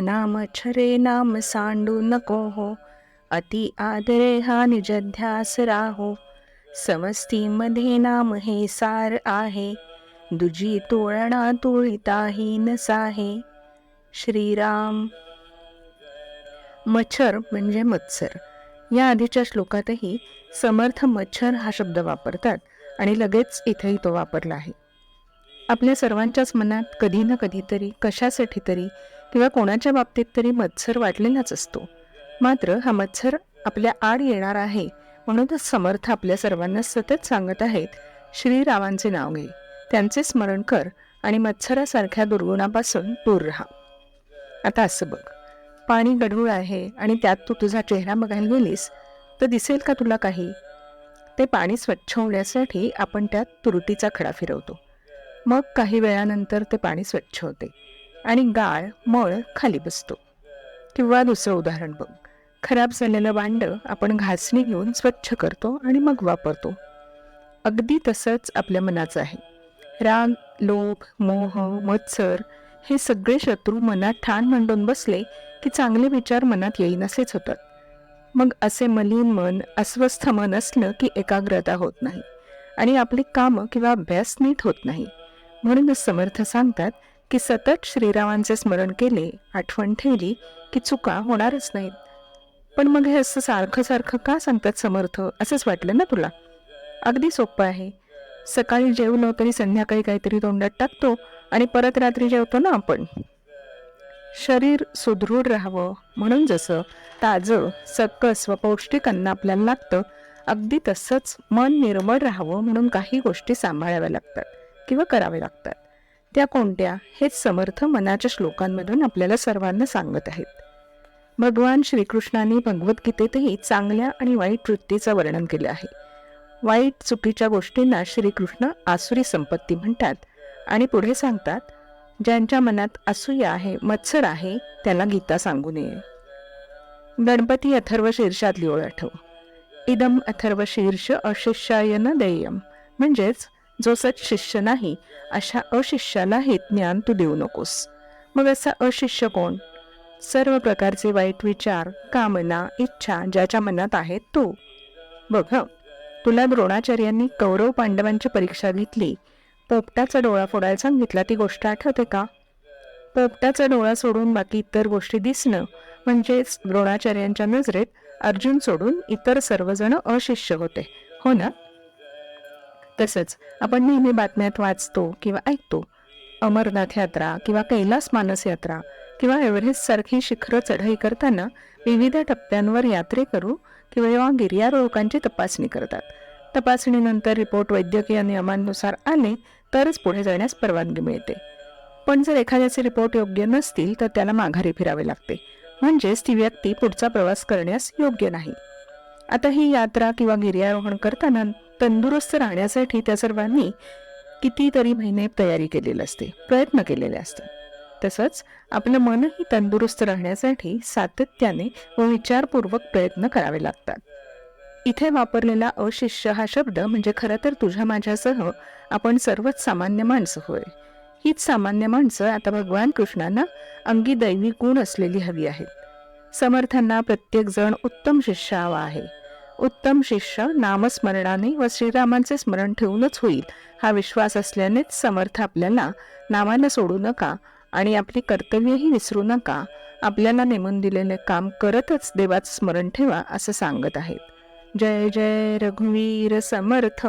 नाम छरे नाम सांडू नको हो. अति आदरे हा निजध्यास राहो. समस्तीमध्ये नाम हे सार आहे. दुजी तोळणा तोळीताही नसाहे. श्रीराम. मच्छर म्हणजे मत्सर. या आधीच्या श्लोकातही समर्थ मच्छर हा शब्द वापरतात आणि लगेच इथेही तो वापरला आहे. आपल्या सर्वांच्याच मनात कधी ना कधीतरी कशासाठी तरी किंवा कोणाच्या बाबतीत तरी मत्सर वाटलेलाच असतो. मात्र हा मत्सर आपल्या आड येणार आहे म्हणूनच समर्थ आपल्या सर्वांना सतत सांगत आहेत श्रीरावांचे नाव घे. त्यांचे स्मरण कर आणि मत्सरासारख्या दुर्गुणापासून दूर राहा. आता असं बघ. पाणी गढूळ आहे आणि त्यात तू तुझा चेहरा बघायला गेलीस तर दिसेल का तुला काही? ते पाणी स्वच्छ होण्यासाठी आपण त्यात तुरटीचा खडा फिरवतो. मग काही वेळानंतर ते पाणी स्वच्छ होते. आणि गाळ मळ खाली बसतो. किंवा दुसरं उदाहरण बघ. खराब झालेलं भांडं आपण घासणी घेऊन स्वच्छ करतो आणि मग वापरतो. अगदी तसंच आपल्या मनाचं आहे. राग लोभ मोह मत्सर हे सगळे शत्रू मनात ठाण मांडून बसले की चांगले विचार मनात येईनसेच होतात. मग असे मलिन मन अस्वस्थ मन असलं की एकाग्रता होत नाही आणि आपली कामं किंवा अभ्यास नीट होत नाही. म्हणूनच समर्थ सांगतात की सतत श्रीरामांचे स्मरण केले आठवण ठेवली की चुका होणारच नाहीत. पण मग हे असं सारखं सारखं का सांगतात समर्थ? असंच वाटलं ना तुला? अगदी सोपं आहे. सकाळी जेवलो तरी संध्याकाळी काहीतरी तोंडात टाकतो आणि परत रात्री जेवतो ना आपण. शरीर सुदृढ राहावं म्हणून जसं ताजं सकस व पौष्टिक अन्न आपल्याला लागतं अगदी तसंच मन निर्मळ राहावं म्हणून काही गोष्टी सांभाळाव्या लागतात किंवा कराव्या लागतात. त्या कोणत्या? हेच समर्थ मनाच्या श्लोकांमधून आपल्याला सर्वांना सांगत आहेत. भगवान श्रीकृष्णाने भगवद्गीतेतही चांगल्या आणि वाईट वृत्तीचं वर्णन केलं आहे. वाईट चुकीच्या गोष्टींना श्रीकृष्ण आसुरी संपत्ती म्हणतात आणि पुढे सांगतात ज्यांच्या मनात असूया आहे मत्सर आहे त्याला गीता सांगू नये. गणपती अथर्व शीर्षातली ओळ आठव. इदम अथर्व शीर्ष अशिष्यायन देयम. म्हणजेच जो सच शिष्य नाही अशा अशिष्याला हे ज्ञान तू देऊ नकोस. मग असा अशिष्य कोण? सर्व प्रकारचे वाईट विचार कामना इच्छा ज्याच्या मनात आहेत तो. बघ तुला द्रोणाचार्यांनी कौरव पांडवांची परीक्षा घेतली. पोपटाचा डोळा फोडायला सांगितला ती गोष्ट आठवते का? पोपटाचा डोळा सोडून बाकी इतर गोष्टी दिसणं म्हणजेच द्रोणाचार्यांच्या नजरेत अर्जुन सोडून इतर सर्वजण अशिष्य होते हो ना? तसंच आपण नेहमी बातम्यात वाचतो किंवा ऐकतो. अमरनाथ यात्रा किंवा कैलास मानस यात्रा किंवा एव्हरेस्ट सारखी शिखरं चढाई करताना विविध टप्प्यांवर यात्रेकरू किंवा गिर्यारोहकांची तपासणी करतात. तपासणीनंतर रिपोर्ट वैद्यकीय नियमांनुसार आले तरच पुढे जाण्यास परवानगी मिळते. पण जर एखाद्याचे रिपोर्ट योग्य नसतील तर त्याला माघारी फिरावे लागते. म्हणजेच ती व्यक्ती पुढचा प्रवास करण्यास योग्य नाही. आता ही यात्रा किंवा गिर्यारोहण करताना तंदुरुस्त राहण्यासाठी त्या सर्वांनी कितीतरी महिने तयारी केलेली असते प्रयत्न केलेले असतात. तसंच आपलं मनही तंदुरुस्त राहण्यासाठी सातत्याने व विचारपूर्वक प्रयत्न करावे लागतात. इथे वापरलेला अशिष्य हा शब्द म्हणजे खरं तर तुझ्या माझ्यासह आपण सर्वच सामान्य माणसं होय. हीच सामान्य माणसं आता भगवान कृष्णांना अंगी दैवी गुण असलेली हवी आहेत. समर्थांना प्रत्येकजण उत्तम शिष्य हवा आहे. उत्तम शिष्य नामस्मरणाने व श्रीरामांचे स्मरण ठेवूनच होईल. हा विश्वास असल्यानेच समर्थ आपल्याला नामानं सोडू नका आणि आपली कर्तव्यही विसरू नका. आपल्याला नेमून दिलेले काम करतच देवाचं स्मरण ठेवा असं सांगत आहेत. जय जय रघुवीर समर्थ!